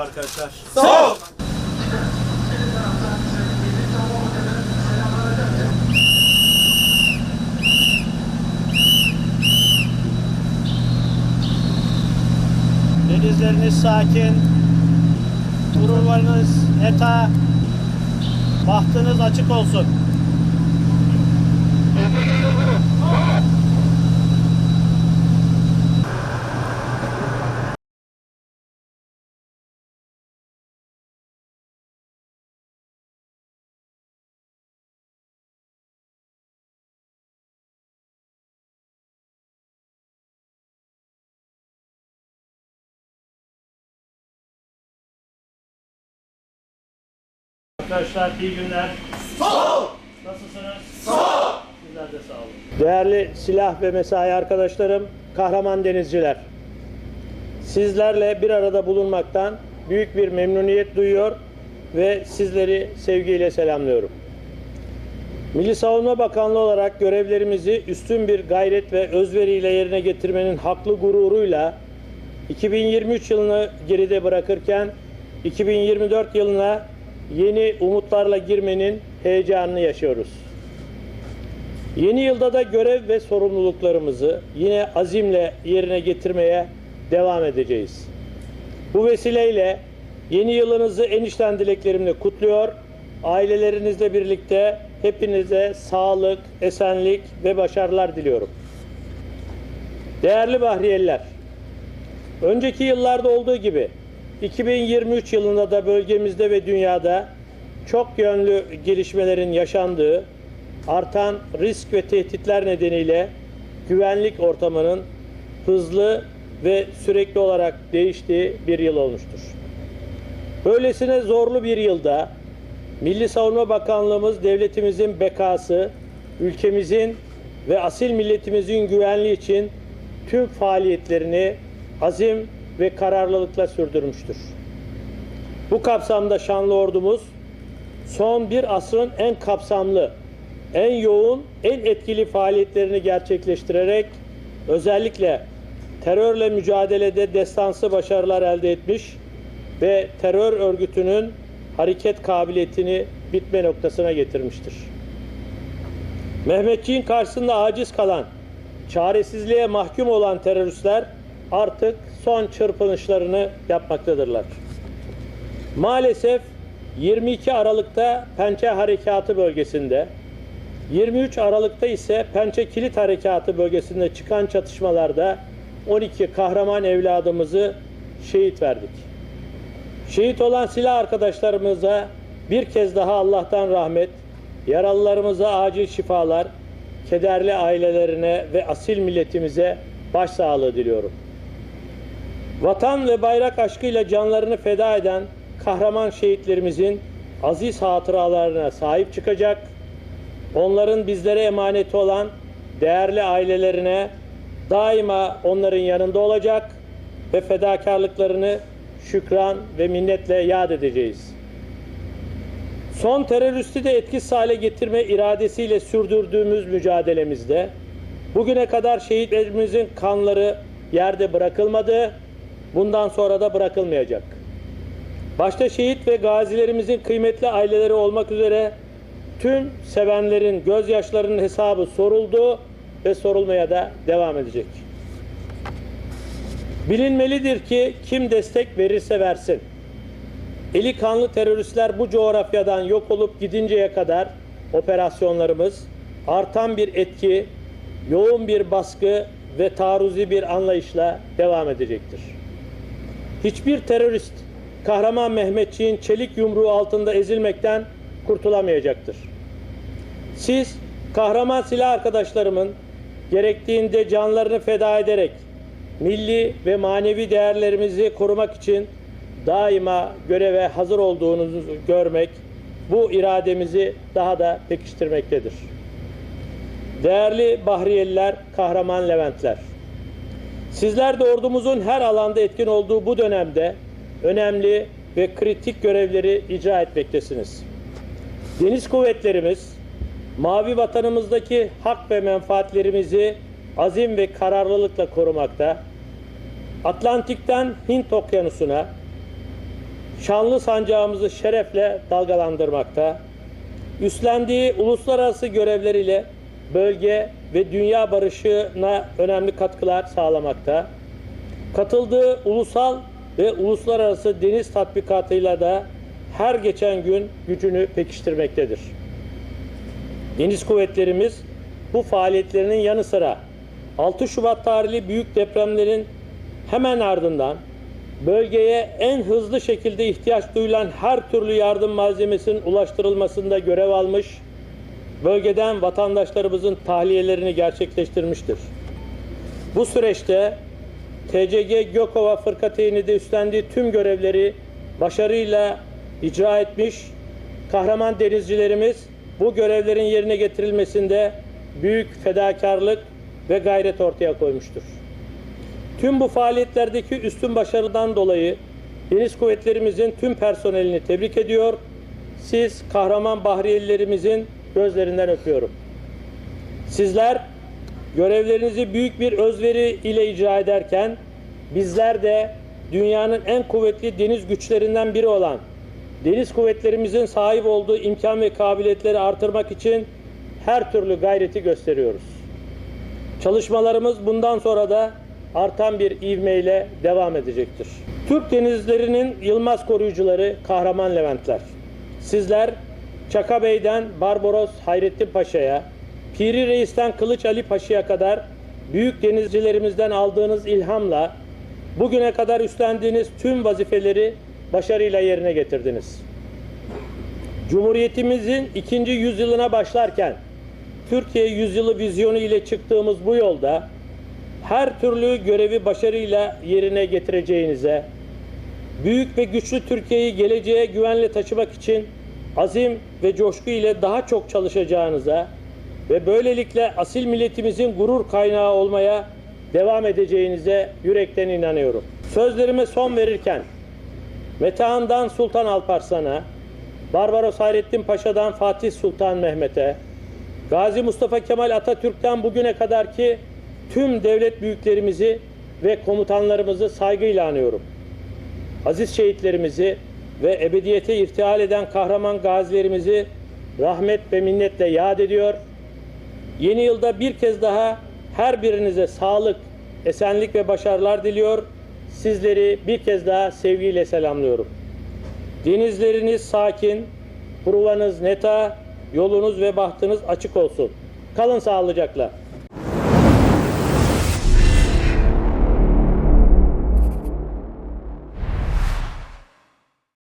arkadaşlar. Sağ! Denizleriniz sakin. Gururlarınız eta. Bahtınız açık olsun. Arkadaşlar iyi günler. Sağ! Nasılsınız? Sağ! Sizler de sağ olun. Değerli silah ve mesai arkadaşlarım, kahraman denizciler. Sizlerle bir arada bulunmaktan büyük bir memnuniyet duyuyor ve sizleri sevgiyle selamlıyorum. Milli Savunma Bakanlığı olarak görevlerimizi üstün bir gayret ve özveriyle yerine getirmenin haklı gururuyla 2023 yılını geride bırakırken 2024 yılına yeni umutlarla girmenin heyecanını yaşıyoruz. Yeni yılda da görev ve sorumluluklarımızı yine azimle yerine getirmeye devam edeceğiz. Bu vesileyle yeni yılınızı enişten dileklerimle kutluyor. Ailelerinizle birlikte hepinize sağlık, esenlik ve başarılar diliyorum. Değerli Bahriyeliler, önceki yıllarda olduğu gibi 2023 yılında da bölgemizde ve dünyada çok yönlü gelişmelerin yaşandığı, artan risk ve tehditler nedeniyle güvenlik ortamının hızlı ve sürekli olarak değiştiği bir yıl olmuştur. Böylesine zorlu bir yılda Milli Savunma Bakanlığımız devletimizin bekası, ülkemizin ve asil milletimizin güvenliği için tüm faaliyetlerini azim ve kararlılıkla sürdürmüştür. Bu kapsamda şanlı ordumuz son bir asrın en kapsamlı, en yoğun, en etkili faaliyetlerini gerçekleştirerek özellikle terörle mücadelede destansı başarılar elde etmiş ve terör örgütünün hareket kabiliyetini bitme noktasına getirmiştir. Mehmetçiğin karşısında aciz kalan, çaresizliğe mahkum olan teröristler artık son çırpınışlarını yapmaktadırlar. Maalesef 22 Aralık'ta Pençe Harekatı bölgesinde, 23 Aralık'ta ise Pençe Kilit Harekatı bölgesinde çıkan çatışmalarda 12 kahraman evladımızı şehit verdik. Şehit olan silah arkadaşlarımıza bir kez daha Allah'tan rahmet, yaralılarımıza acil şifalar, kederli ailelerine ve asil milletimize başsağlığı diliyorum. Vatan ve bayrak aşkıyla canlarını feda eden kahraman şehitlerimizin aziz hatıralarına sahip çıkacak, onların bizlere emaneti olan değerli ailelerine daima onların yanında olacak ve fedakarlıklarını şükran ve minnetle yad edeceğiz. Son teröristi de etkisiz hale getirme iradesiyle sürdürdüğümüz mücadelemizde bugüne kadar şehitlerimizin kanları yerde bırakılmadı, bundan sonra da bırakılmayacak. Başta şehit ve gazilerimizin kıymetli aileleri olmak üzere tüm sevenlerin gözyaşlarının hesabı soruldu ve sorulmaya da devam edecek. Bilinmelidir ki kim destek verirse versin. Eli kanlı teröristler bu coğrafyadan yok olup gidinceye kadar operasyonlarımız artan bir etki, yoğun bir baskı ve taarruzi bir anlayışla devam edecektir. Hiçbir terörist kahraman Mehmetçiğin çelik yumruğu altında ezilmekten kurtulamayacaktır. Siz kahraman silah arkadaşlarımın gerektiğinde canlarını feda ederek milli ve manevi değerlerimizi korumak için daima göreve hazır olduğunuzu görmek bu irademizi daha da pekiştirmektedir. Değerli Bahriyeliler, kahraman Leventler. Sizler de ordumuzun her alanda etkin olduğu bu dönemde önemli ve kritik görevleri icra etmektesiniz. Deniz kuvvetlerimiz, mavi vatanımızdaki hak ve menfaatlerimizi azim ve kararlılıkla korumakta. Atlantik'ten Hint Okyanusu'na şanlı sancağımızı şerefle dalgalandırmakta. Üstlendiği uluslararası görevleriyle bölge ve dünya barışına önemli katkılar sağlamakta. Katıldığı ulusal ve uluslararası deniz tatbikatıyla da her geçen gün gücünü pekiştirmektedir. Deniz kuvvetlerimiz bu faaliyetlerinin yanı sıra 6 Şubat tarihli büyük depremlerin hemen ardından bölgeye en hızlı şekilde ihtiyaç duyulan her türlü yardım malzemesinin ulaştırılmasında görev almış, bölgeden vatandaşlarımızın tahliyelerini gerçekleştirmiştir. Bu süreçte TCG Gökova Fırkateynide üstlendiği tüm görevleri başarıyla icra etmiş, kahraman denizcilerimiz bu görevlerin yerine getirilmesinde büyük fedakarlık ve gayret ortaya koymuştur. Tüm bu faaliyetlerdeki üstün başarıdan dolayı Deniz Kuvvetlerimizin tüm personelini tebrik ediyor. Siz kahraman Bahriyelilerimizin gözlerinden öpüyorum. Sizler görevlerinizi büyük bir özveri ile icra ederken bizler de dünyanın en kuvvetli deniz güçlerinden biri olan deniz kuvvetlerimizin sahip olduğu imkan ve kabiliyetleri artırmak için her türlü gayreti gösteriyoruz. Çalışmalarımız bundan sonra da artan bir ivmeyle devam edecektir. Türk denizlerinin yılmaz koruyucuları kahraman Leventler. Sizler Çaka Bey'den Barbaros Hayrettin Paşa'ya, Piri Reis'ten Kılıç Ali Paşa'ya kadar büyük denizcilerimizden aldığınız ilhamla bugüne kadar üstlendiğiniz tüm vazifeleri başarıyla yerine getirdiniz. Cumhuriyetimizin ikinci yüzyılına başlarken Türkiye yüzyılı vizyonu ile çıktığımız bu yolda her türlü görevi başarıyla yerine getireceğinize, büyük ve güçlü Türkiye'yi geleceğe güvenle taşımak için azim ve coşku ile daha çok çalışacağınıza ve böylelikle asil milletimizin gurur kaynağı olmaya devam edeceğinize yürekten inanıyorum. Sözlerime son verirken Metehan'dan Sultan Alparslan'a, Barbaros Hayrettin Paşa'dan Fatih Sultan Mehmet'e, Gazi Mustafa Kemal Atatürk'ten bugüne kadarki tüm devlet büyüklerimizi ve komutanlarımızı saygıyla anıyorum. Aziz şehitlerimizi ve ebediyete irtihal eden kahraman gazilerimizi rahmet ve minnetle yad ediyor. Yeni yılda bir kez daha her birinize sağlık, esenlik ve başarılar diliyor. Sizleri bir kez daha sevgiyle selamlıyorum. Denizleriniz sakin, provanız neta, yolunuz ve bahtınız açık olsun. Kalın sağlıcakla.